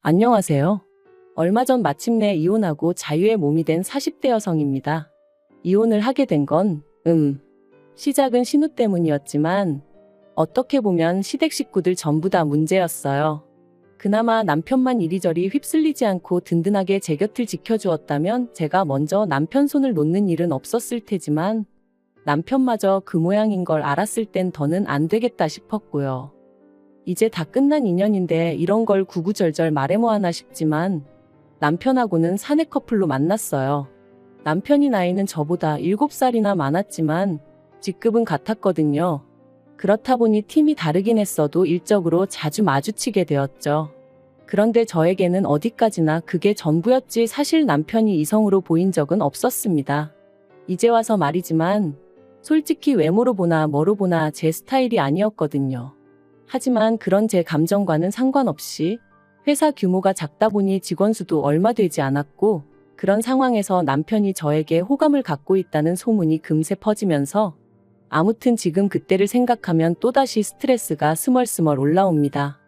안녕하세요. 얼마 전 마침내 이혼하고 자유의 몸이 된 40대 여성입니다. 이혼을 하게 된 건, 음, 시작은 신우 때문이었지만, 어떻게 보면 시댁 식구들 전부 다 문제였어요. 그나마 남편만 이리저리 휩쓸리지 않고 든든하게 제 곁을 지켜주었다면 제가 먼저 남편 손을 놓는 일은 없었을 테지만, 남편마저 그 모양인 걸 알았을 땐 더는 안 되겠다 싶었고요. 이제 다 끝난 인연인데 이런 걸 구구절절 말해 뭐하나 싶지만 남편하고는 사내 커플로 만났어요. 남편이 나이는 저보다 7살이나 많았지만 직급은 같았거든요. 그렇다 보니 팀이 다르긴 했어도 일적으로 자주 마주치게 되었죠. 그런데 저에게는 어디까지나 그게 전부였지 사실 남편이 이성으로 보인 적은 없었습니다. 이제 와서 말이지만 솔직히 외모로 보나 뭐로 보나 제 스타일이 아니었거든요. 하지만 그런 제 감정과는 상관없이 회사 규모가 작다 보니 직원 수도 얼마 되지 않았고 그런 상황에서 남편이 저에게 호감을 갖고 있다는 소문이 금세 퍼지면서 아무튼 지금 그때를 생각하면 또다시 스트레스가 스멀스멀 올라옵니다.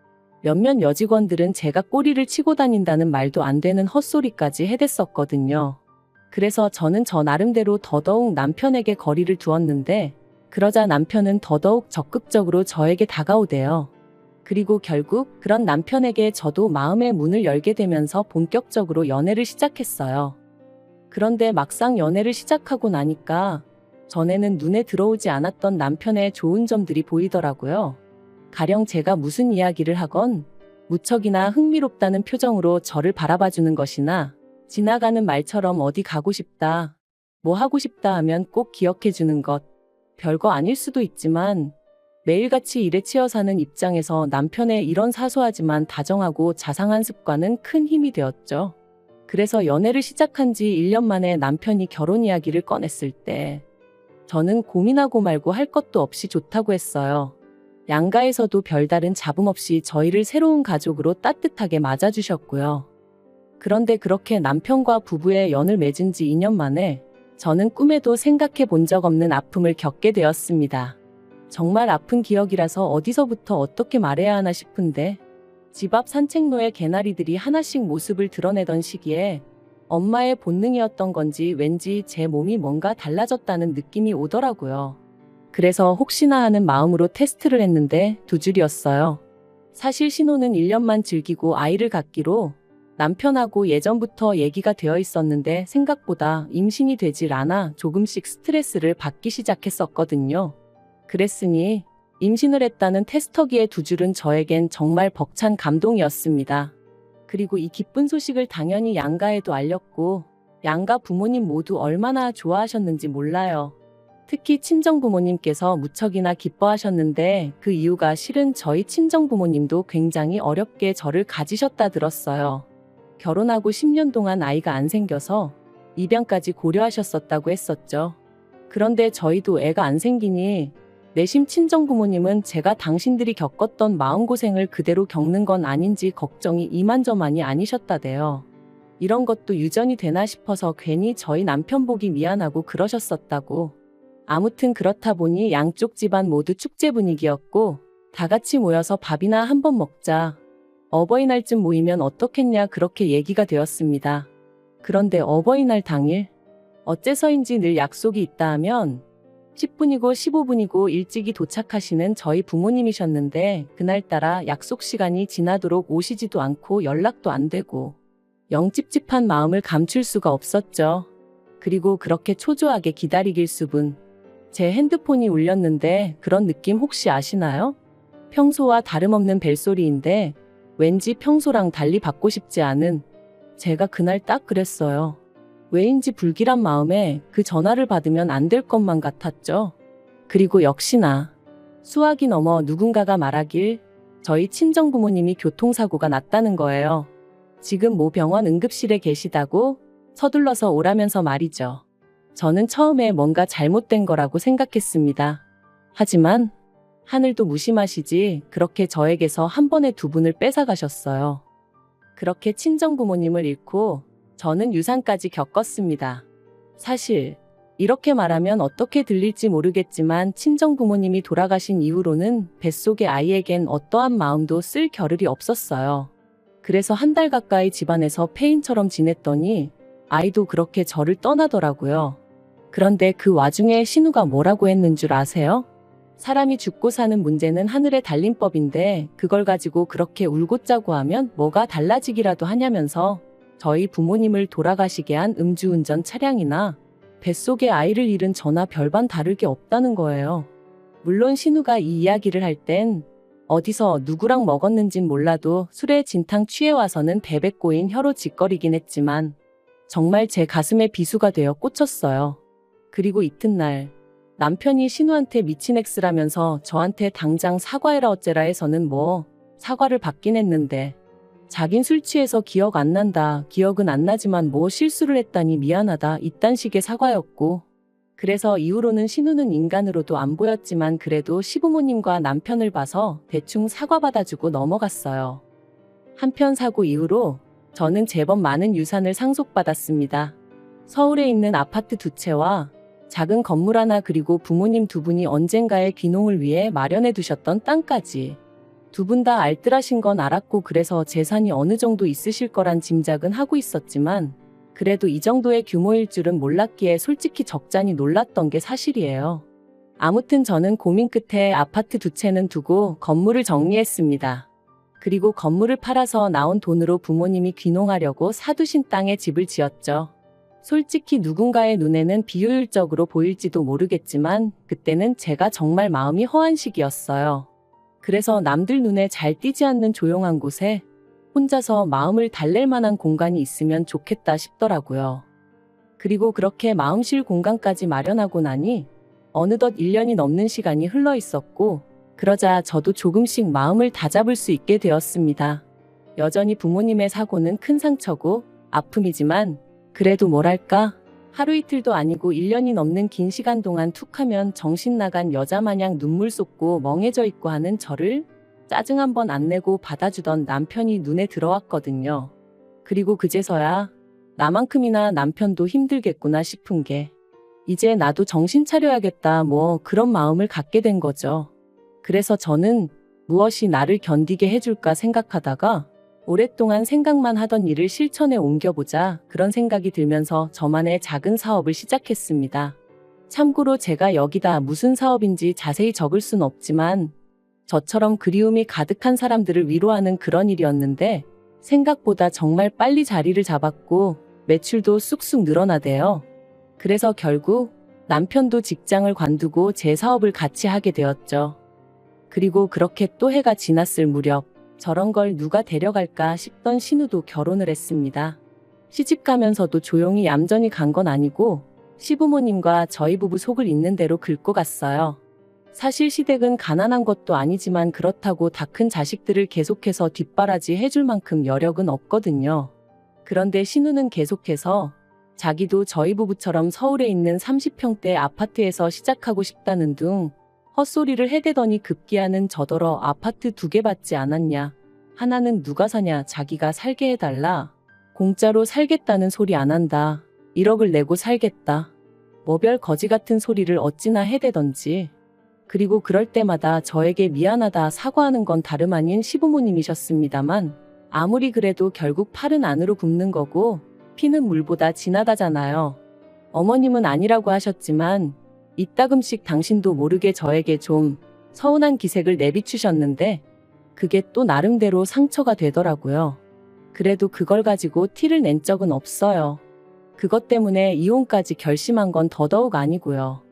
몇몇 여직원들은 제가 꼬리를 치고 다닌다는 말도 안 되는 헛소리까지 해댔었거든요. 그래서 저는 저 나름대로 더더욱 남편에게 거리를 두었는데 그러자 남편은 더더욱 적극적으로 저에게 다가오대요. 그리고 결국 그런 남편에게 저도 마음의 문을 열게 되면서 본격적으로 연애를 시작했어요. 그런데 막상 연애를 시작하고 나니까 전에는 눈에 들어오지 않았던 남편의 좋은 점들이 보이더라고요. 가령 제가 무슨 이야기를 하건 무척이나 흥미롭다는 표정으로 저를 바라봐주는 것이나 지나가는 말처럼 어디 가고 싶다, 뭐 하고 싶다 하면 꼭 기억해주는 것, 별거 아닐 수도 있지만 매일같이 일에 치여 사는 입장에서 남편의 이런 사소하지만 다정하고 자상한 습관은 큰 힘이 되었죠. 그래서 연애를 시작한 지 1년 만에 남편이 결혼 이야기를 꺼냈을 때 저는 고민하고 말고 할 것도 없이 좋다고 했어요. 양가에서도 별다른 잡음 없이 저희를 새로운 가족으로 따뜻하게 맞아주셨고요. 그런데 그렇게 남편과 부부의 연을 맺은 지 2년 만에 저는 꿈에도 생각해 본 적 없는 아픔을 겪게 되었습니다. 정말 아픈 기억이라서 어디서부터 어떻게 말해야 하나 싶은데 집 앞 산책로에 개나리들이 하나씩 모습을 드러내던 시기에 엄마의 본능이었던 건지 왠지 제 몸이 뭔가 달라졌다는 느낌이 오더라고요. 그래서 혹시나 하는 마음으로 테스트를 했는데 두 줄이었어요. 사실 신호는 1년만 즐기고 아이를 갖기로 남편하고 예전부터 얘기가 되어 있었는데 생각보다 임신이 되질 않아 조금씩 스트레스를 받기 시작했었거든요. 그랬으니 임신을 했다는 테스터기의 두 줄은 저에겐 정말 벅찬 감동이었습니다. 그리고 이 기쁜 소식을 당연히 양가에도 알렸고 양가 부모님 모두 얼마나 좋아하셨는지 몰라요. 특히 친정 부모님께서 무척이나 기뻐하셨는데 그 이유가 실은 저희 친정 부모님도 굉장히 어렵게 저를 가지셨다 들었어요. 결혼하고 10년 동안 아이가 안 생겨서 입양까지 고려하셨었다고 했었죠. 그런데 저희도 애가 안 생기니 내심 친정 부모님은 제가 당신들이 겪었던 마음고생을 그대로 겪는 건 아닌지 걱정이 이만저만이 아니셨다대요. 이런 것도 유전이 되나 싶어서 괜히 저희 남편 보기 미안하고 그러셨었다고. 아무튼 그렇다 보니 양쪽 집안 모두 축제 분위기였고 다 같이 모여서 밥이나 한번 먹자. 어버이날쯤 모이면 어떻겠냐 그렇게 얘기가 되었습니다. 그런데 어버이날 당일 어째서인지 늘 약속이 있다 하면 10분이고 15분이고 일찍이 도착하시는 저희 부모님이셨는데 그날따라 약속 시간이 지나도록 오시지도 않고 연락도 안 되고 영 찝찝한 마음을 감출 수가 없었죠. 그리고 그렇게 초조하게 기다리길 수분. 제 핸드폰이 울렸는데 그런 느낌 혹시 아시나요? 평소와 다름없는 벨소리인데 왠지 평소랑 달리 받고 싶지 않은 제가 그날 딱 그랬어요. 왜인지 불길한 마음에 그 전화를 받으면 안 될 것만 같았죠. 그리고 역시나 수학이 넘어 누군가가 말하길 저희 친정 부모님이 교통사고가 났다는 거예요. 지금 모 병원 응급실에 계시다고 서둘러서 오라면서 말이죠. 저는 처음에 뭔가 잘못된 거라고 생각했습니다. 하지만 하늘도 무심하시지 그렇게 저에게서 한 번에 두 분을 뺏어가셨어요. 그렇게 친정 부모님을 잃고 저는 유산까지 겪었습니다. 사실 이렇게 말하면 어떻게 들릴지 모르겠지만 친정 부모님이 돌아가신 이후로는 뱃속의 아이에겐 어떠한 마음도 쓸 겨를이 없었어요. 그래서 한 달 가까이 집안에서 폐인처럼 지냈더니 아이도 그렇게 저를 떠나더라고요. 그런데 그 와중에 신우가 뭐라고 했는 줄 아세요? 사람이 죽고 사는 문제는 하늘에 달린 법인데 그걸 가지고 그렇게 울고 짜고 하면 뭐가 달라지기라도 하냐면서 저희 부모님을 돌아가시게 한 음주운전 차량이나 뱃속에 아이를 잃은 저나 별반 다를 게 없다는 거예요. 물론 신우가 이 이야기를 할 땐 어디서 누구랑 먹었는진 몰라도 술에 진탕 취해 와서는 베베 꼬인 혀로 짓거리긴 했지만 정말 제 가슴에 비수가 되어 꽂혔어요. 그리고 이튿날 남편이 신우한테 미친 엑스라면서 저한테 당장 사과해라 어째라 해서는 뭐 사과를 받긴 했는데 자긴 술 취해서 기억 안 난다. 기억은 안 나지만 뭐 실수를 했다니 미안하다. 이딴 식의 사과였고. 그래서 이후로는 신우는 인간으로도 안 보였지만 그래도 시부모님과 남편을 봐서 대충 사과 받아주고 넘어갔어요. 한편 사고 이후로 저는 제법 많은 유산을 상속받았습니다. 서울에 있는 아파트 두 채와 작은 건물 하나 그리고 부모님 두 분이 언젠가의 귀농을 위해 마련해 두셨던 땅까지. 두 분 다 알뜰하신 건 알았고 그래서 재산이 어느 정도 있으실 거란 짐작은 하고 있었지만 그래도 이 정도의 규모일 줄은 몰랐기에 솔직히 적잖이 놀랐던 게 사실이에요. 아무튼 저는 고민 끝에 아파트 두 채는 두고 건물을 정리했습니다. 그리고 건물을 팔아서 나온 돈으로 부모님이 귀농하려고 사두신 땅에 집을 지었죠. 솔직히 누군가의 눈에는 비효율적으로 보일지도 모르겠지만 그때는 제가 정말 마음이 허한 시기였어요. 그래서 남들 눈에 잘 띄지 않는 조용한 곳에 혼자서 마음을 달랠 만한 공간이 있으면 좋겠다 싶더라고요. 그리고 그렇게 마음 쉴 공간까지 마련하고 나니 어느덧 1년이 넘는 시간이 흘러 있었고 그러자 저도 조금씩 마음을 다잡을 수 있게 되었습니다. 여전히 부모님의 사고는 큰 상처고 아픔이지만 그래도 뭐랄까 하루 이틀도 아니고 1년이 넘는 긴 시간 동안 툭 하면 정신 나간 여자 마냥 눈물 쏟고 멍해져 있고 하는 저를 짜증 한 번 안 내고 받아주던 남편이 눈에 들어왔거든요. 그리고 그제서야 나만큼이나 남편도 힘들겠구나 싶은 게 이제 나도 정신 차려야겠다 뭐 그런 마음을 갖게 된 거죠. 그래서 저는 무엇이 나를 견디게 해줄까 생각하다가 오랫동안 생각만 하던 일을 실천에 옮겨보자 그런 생각이 들면서 저만의 작은 사업을 시작했습니다. 참고로 제가 여기다 무슨 사업인지 자세히 적을 순 없지만 저처럼 그리움이 가득한 사람들을 위로하는 그런 일이었는데 생각보다 정말 빨리 자리를 잡았고 매출도 쑥쑥 늘어나대요. 그래서 결국 남편도 직장을 관두고 제 사업을 같이 하게 되었죠. 그리고 그렇게 또 해가 지났을 무렵 저런 걸 누가 데려갈까 싶던 신우도 결혼을 했습니다. 시집 가면서도 조용히 얌전히 간 건 아니고 시부모님과 저희 부부 속을 있는 대로 긁고 갔어요. 사실 시댁은 가난한 것도 아니지만 그렇다고 다 큰 자식들을 계속해서 뒷바라지 해줄 만큼 여력은 없거든요. 그런데 신우는 계속해서 자기도 저희 부부처럼 서울에 있는 30평대 아파트에서 시작하고 싶다는 둥 헛소리를 해대더니 급기야는 저더러 아파트 두 개 받지 않았냐. 하나는 누가 사냐 자기가 살게 해달라. 공짜로 살겠다는 소리 안 한다. 1억을 내고 살겠다. 뭐별 거지 같은 소리를 어찌나 해대던지. 그리고 그럴 때마다 저에게 미안하다 사과하는 건 다름 아닌 시부모님이셨습니다만 아무리 그래도 결국 팔은 안으로 굽는 거고 피는 물보다 진하다잖아요. 어머님은 아니라고 하셨지만 이따금씩 당신도 모르게 저에게 좀 서운한 기색을 내비추셨는데 그게 또 나름대로 상처가 되더라고요. 그래도 그걸 가지고 티를 낸 적은 없어요. 그것 때문에 이혼까지 결심한 건 더더욱 아니고요.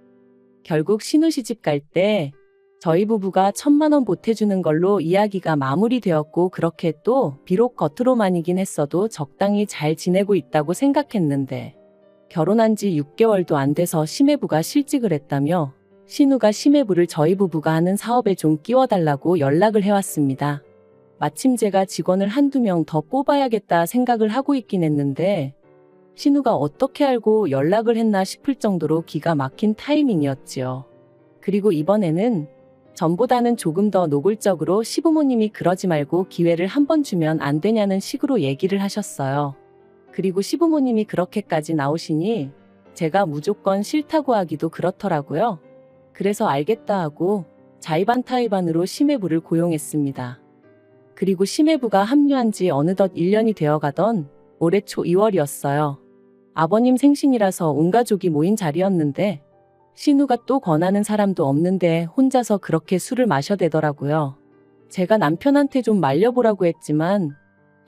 결국 신우 시집 갈 때 저희 부부가 천만 원 보태주는 걸로 이야기가 마무리되었고 그렇게 또 비록 겉으로만이긴 했어도 적당히 잘 지내고 있다고 생각했는데 결혼한 지 6개월도 안 돼서 심해부가 실직을 했다며 신우가 심해부를 저희 부부가 하는 사업에 좀 끼워달라고 연락을 해왔습니다. 마침 제가 직원을 한두 명 더 뽑아야겠다 생각을 하고 있긴 했는데 신우가 어떻게 알고 연락을 했나 싶을 정도로 기가 막힌 타이밍이었지요. 그리고 이번에는 전보다는 조금 더 노골적으로 시부모님이 그러지 말고 기회를 한 번 주면 안 되냐는 식으로 얘기를 하셨어요. 그리고 시부모님이 그렇게까지 나오시니 제가 무조건 싫다고 하기도 그렇더라고요. 그래서 알겠다 하고 자의반 타의반으로 심해부를 고용했습니다. 그리고 심해부가 합류한 지 어느덧 1년이 되어 가던 올해 초 2월이었어요. 아버님 생신이라서 온 가족이 모인 자리였는데 신우가 또 권하는 사람도 없는데 혼자서 그렇게 술을 마셔대더라고요. 제가 남편한테 좀 말려보라고 했지만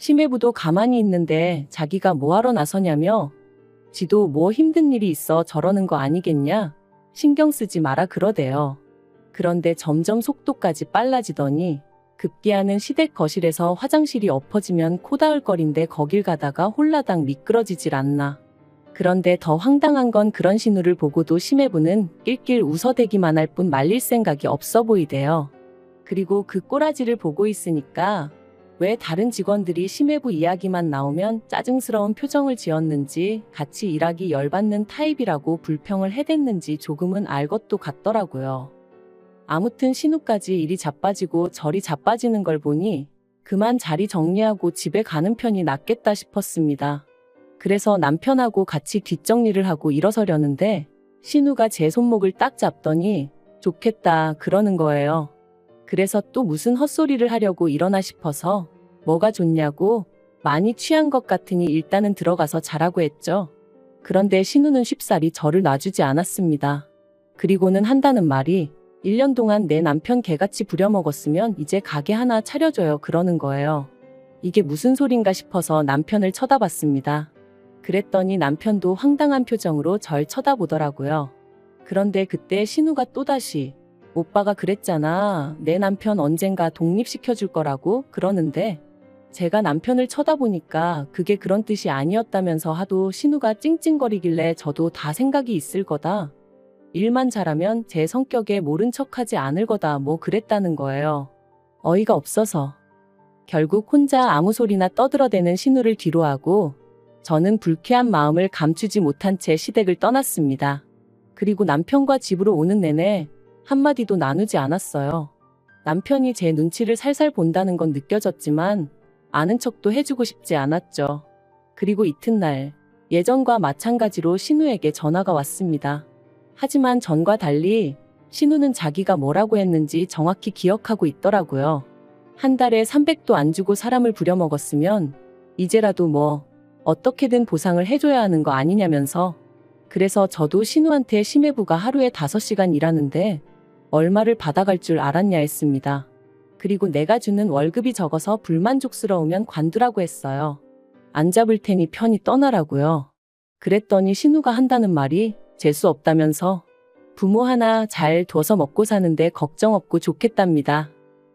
심해부도 가만히 있는데 자기가 뭐하러 나서냐며 지도 뭐 힘든 일이 있어 저러는 거 아니겠냐? 신경 쓰지 마라 그러대요. 그런데 점점 속도까지 빨라지더니 급기야는 시댁 거실에서 화장실이 엎어지면 코다을거린데 거길 가다가 홀라당 미끄러지질 않나. 그런데 더 황당한 건 그런 신우를 보고도 심해부는 낄낄 웃어대기만 할 뿐 말릴 생각이 없어 보이대요. 그리고 그 꼬라지를 보고 있으니까 왜 다른 직원들이 심해부 이야기만 나오면 짜증스러운 표정을 지었는지 같이 일하기 열받는 타입이라고 불평을 해댔는지 조금은 알 것도 같더라고요. 아무튼 신우까지 일이 자빠지고 절이 자빠지는 걸 보니 그만 자리 정리하고 집에 가는 편이 낫겠다 싶었습니다. 그래서 남편하고 같이 뒷정리를 하고 일어서려는데 신우가 제 손목을 딱 잡더니 좋겠다 그러는 거예요. 그래서 또 무슨 헛소리를 하려고 일어나 싶어서 뭐가 좋냐고 많이 취한 것 같으니 일단은 들어가서 자라고 했죠. 그런데 신우는 쉽사리 저를 놔주지 않았습니다. 그리고는 한다는 말이 1년 동안 내 남편 개같이 부려먹었으면 이제 가게 하나 차려줘요 그러는 거예요. 이게 무슨 소린가 싶어서 남편을 쳐다봤습니다. 그랬더니 남편도 황당한 표정으로 절 쳐다보더라고요. 그런데 그때 신우가 또다시 오빠가 그랬잖아. 내 남편 언젠가 독립시켜줄 거라고 그러는데 제가 남편을 쳐다보니까 그게 그런 뜻이 아니었다면서 하도 신우가 찡찡거리길래 저도 다 생각이 있을 거다. 일만 잘하면 제 성격에 모른 척하지 않을 거다 뭐 그랬다는 거예요. 어이가 없어서. 결국 혼자 아무 소리나 떠들어대는 신우를 뒤로하고 저는 불쾌한 마음을 감추지 못한 채 시댁을 떠났습니다. 그리고 남편과 집으로 오는 내내 한마디도 나누지 않았어요. 남편이 제 눈치를 살살 본다는 건 느껴졌지만 아는 척도 해주고 싶지 않았죠. 그리고 이튿날 예전과 마찬가지로 신우에게 전화가 왔습니다. 하지만 전과 달리 신우는 자기가 뭐라고 했는지 정확히 기억하고 있더라고요. 한 달에 300도 안 주고 사람을 부려먹었으면 이제라도 뭐 어떻게든 보상을 해줘야 하는 거 아니냐면서 그래서 저도 신우한테 심해부가 하루에 5시간 일하는데 얼마를 받아갈 줄 알았냐 했습니다. 그리고 내가 주는 월급이 적어서 불만족스러우면 관두라고 했어요. 안 잡을 테니 편히 떠나라고요. 그랬더니 신우가 한다는 말이 재수 없다면서 부모 하나 잘 둬서 먹고 사는데 걱정 없고 좋겠답니다.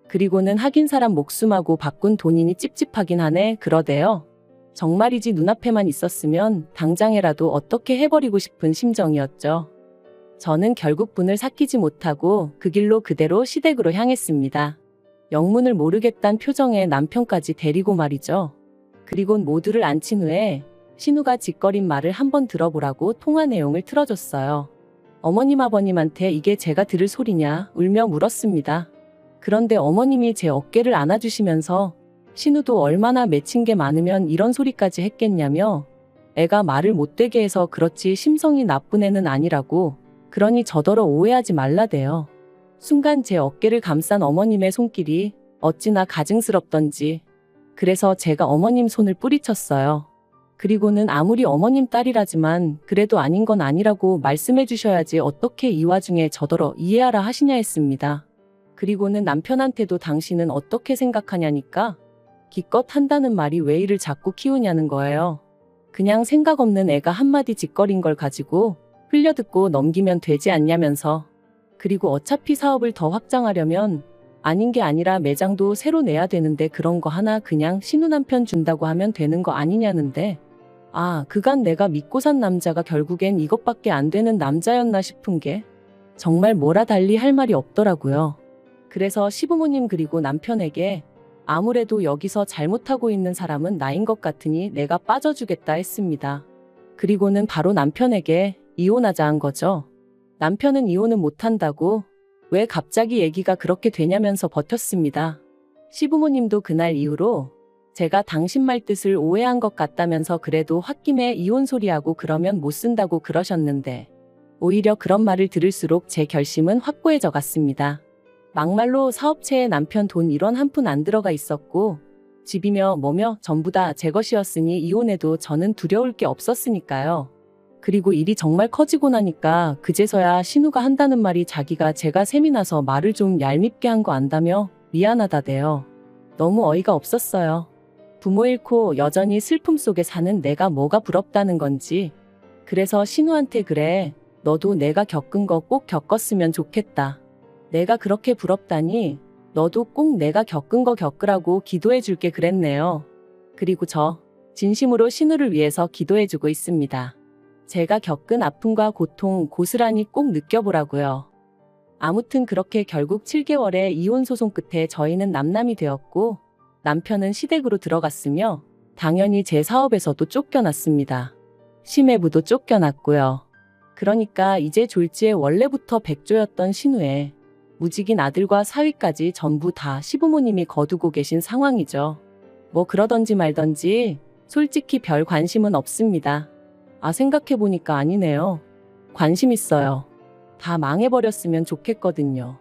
그리고는 하긴 사람 목숨하고 바꾼 돈이니 찝찝하긴 하네 그러대요. 정말이지 눈앞에만 있었으면 당장에라도 어떻게 해버리고 싶은 심정이었죠. 저는 결국 분을 삭히지 못하고 그 길로 그대로 시댁으로 향했습니다. 영문을 모르겠단 표정에 남편까지 데리고 말이죠. 그리곤 모두를 앉힌 후에 신우가 짓거린 말을 한번 들어보라고 통화 내용을 틀어줬어요. 어머님 아버님한테 이게 제가 들을 소리냐 울며 물었습니다. 그런데 어머님이 제 어깨를 안아주시면서 신우도 얼마나 맺힌 게 많으면 이런 소리까지 했겠냐며 애가 말을 못되게 해서 그렇지 심성이 나쁜 애는 아니라고 그러니 저더러 오해하지 말라대요. 순간 제 어깨를 감싼 어머님의 손길이 어찌나 가증스럽던지 그래서 제가 어머님 손을 뿌리쳤어요. 그리고는 아무리 어머님 딸이라지만 그래도 아닌 건 아니라고 말씀해 주셔야지 어떻게 이 와중에 저더러 이해하라 하시냐 했습니다. 그리고는 남편한테도 당신은 어떻게 생각하냐니까 기껏 한다는 말이 왜 이를 자꾸 키우냐는 거예요. 그냥 생각 없는 애가 한마디 짓거린 걸 가지고 흘려듣고 넘기면 되지 않냐면서. 그리고 어차피 사업을 더 확장하려면 아닌 게 아니라 매장도 새로 내야 되는데 그런 거 하나 그냥 신우 남편 준다고 하면 되는 거 아니냐는데. 아, 그간 내가 믿고 산 남자가 결국엔 이것밖에 안 되는 남자였나 싶은 게 정말 뭐라 달리 할 말이 없더라고요. 그래서 시부모님 그리고 남편에게 아무래도 여기서 잘못하고 있는 사람은 나인 것 같으니 내가 빠져주겠다 했습니다. 그리고는 바로 남편에게 이혼하자 한 거죠. 남편은 이혼은 못한다고 왜 갑자기 얘기가 그렇게 되냐면서 버텼습니다. 시부모님도 그날 이후로 제가 당신 말 뜻을 오해한 것 같다면서 그래도 홧김에 이혼 소리하고 그러면 못 쓴다고 그러셨는데 오히려 그런 말을 들을수록 제 결심은 확고해져 갔습니다. 막말로 사업체에 남편 돈 1원 한 푼 안 들어가 있었고 집이며 뭐며 전부 다 제 것이었으니 이혼해도 저는 두려울 게 없었으니까요. 그리고 일이 정말 커지고 나니까 그제서야 신우가 한다는 말이 자기가 제가 셈이 나서 말을 좀 얄밉게 한 거 안다며 미안하다대요. 너무 어이가 없었어요. 부모 잃고 여전히 슬픔 속에 사는 내가 뭐가 부럽다는 건지. 그래서 신우한테 그래. 너도 내가 겪은 거 꼭 겪었으면 좋겠다. 내가 그렇게 부럽다니 너도 꼭 내가 겪은 거 겪으라고 기도해 줄게 그랬네요. 그리고 저 진심으로 신우를 위해서 기도해 주고 있습니다. 제가 겪은 아픔과 고통 고스란히 꼭 느껴보라고요. 아무튼 그렇게 결국 7개월의 이혼 소송 끝에 저희는 남남이 되었고 남편은 시댁으로 들어갔으며 당연히 제 사업에서도 쫓겨났습니다. 심해부도 쫓겨났고요. 그러니까 이제 졸지에 원래부터 백조였던 신우의 무직인 아들과 사위까지 전부 다 시부모님이 거두고 계신 상황이죠. 뭐 그러던지 말던지 솔직히 별 관심은 없습니다. 아 생각해보니까 아니네요. 관심 있어요. 다 망해버렸으면 좋겠거든요.